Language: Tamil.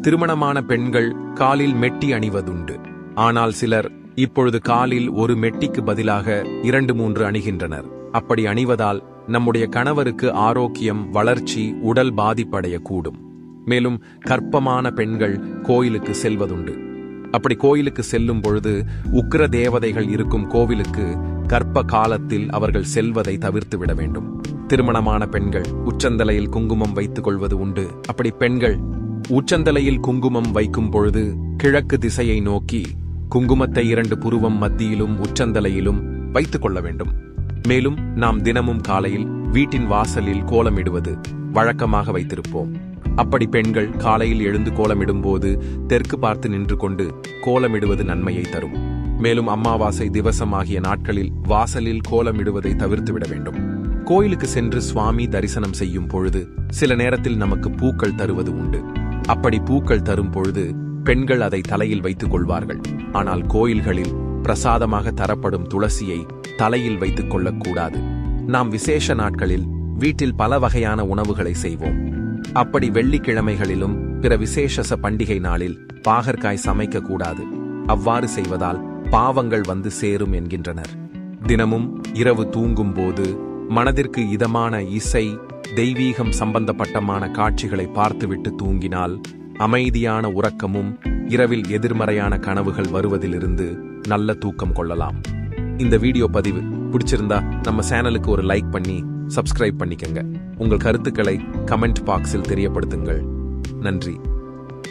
திருமணமான பெண்கள் காலில் மெட்டி அணிவதுண்டு. ஆனால் சிலர் இப்பொழுது காலில் ஒரு மெட்டிக்கு பதிலாக இரண்டு மூன்று அணிகின்றனர். அப்படி அணிவதால் நம்முடைய கணவருக்கு ஆரோக்கியம் வளர்ச்சி உடல் பாதிப்படையக்கூடும். மேலும் கற்பமான பெண்கள் கோயிலுக்கு செல்வதுண்டு. அப்படி கோயிலுக்கு செல்லும் பொழுது உக்கிர தேவதைகள் இருக்கும் கோவிலுக்கு கற்ப காலத்தில் அவர்கள் செல்வதை தவிர்த்து விட வேண்டும். திருமணமான பெண்கள் உச்சந்தலையில் குங்குமம் வைத்துக் கொள்வது உண்டு. அப்படி பெண்கள் உச்சந்தலையில் குங்குமம் வைக்கும் பொழுது கிழக்கு திசையை நோக்கி குங்குமத்தை இரண்டு புருவம் மத்தியிலும் உச்சந்தலையிலும் வைத்துக் கொள்ள வேண்டும். மேலும் நாம் தினமும் காலையில் வீட்டின் வாசலில் கோலமிடுவது வழக்கமாக வைத்திருப்போம். அப்படி பெண்கள் காலையில் எழுந்து கோலமிடும்போது தெற்கு பார்த்து நின்று கொண்டு கோலமிடுவது நன்மையை தரும். மேலும் அம்மாவாசை திவசம் ஆகிய நாட்களில் வாசலில் கோலமிடுவதை தவிர்த்துவிட வேண்டும். கோயிலுக்கு சென்று சுவாமி தரிசனம் செய்யும் பொழுது சில நேரத்தில் நமக்கு பூக்கள் தருவது உண்டு. அப்படி பூக்கள் தரும் பொழுது பெண்கள் அதை தலையில் வைத்துக் கொள்வார்கள். ஆனால் கோயில்களில் பிரசாதமாக தரப்படும் துளசியை தலையில் வைத்துக் கொள்ளக்கூடாது. நாம் விசேஷ நாட்களில் வீட்டில் பல வகையான உணவுகளை செய்வோம். அப்படி வெள்ளிக்கிழமைகளிலும் பிற விசேஷச பண்டிகை நாளில் பாகற்காய் சமைக்க கூடாது அவ்வாறு செய்வதால் பாவங்கள் வந்து சேரும் என்கின்றனர். தினமும் இரவு தூங்கும் போது மனதிற்கு இதமான இசை தெய்வீகம் சம்பந்தப்பட்டமான காட்சிகளை பார்த்துவிட்டு தூங்கினால் அமைதியான உறக்கமும் இரவில் எதிர்மறையான கனவுகள் வருவதிலிருந்து நல்ல தூக்கம் கொள்ளலாம். இந்த வீடியோ பதிவு பிடிச்சிருந்தா நம்ம சேனலுக்கு ஒரு லைக் பண்ணி சப்ஸ்கிரைப் பண்ணிக்கங்க. உங்கள் கருத்துக்களை கமெண்ட் பாக்ஸில் தெரியப்படுத்துங்கள். நன்றி.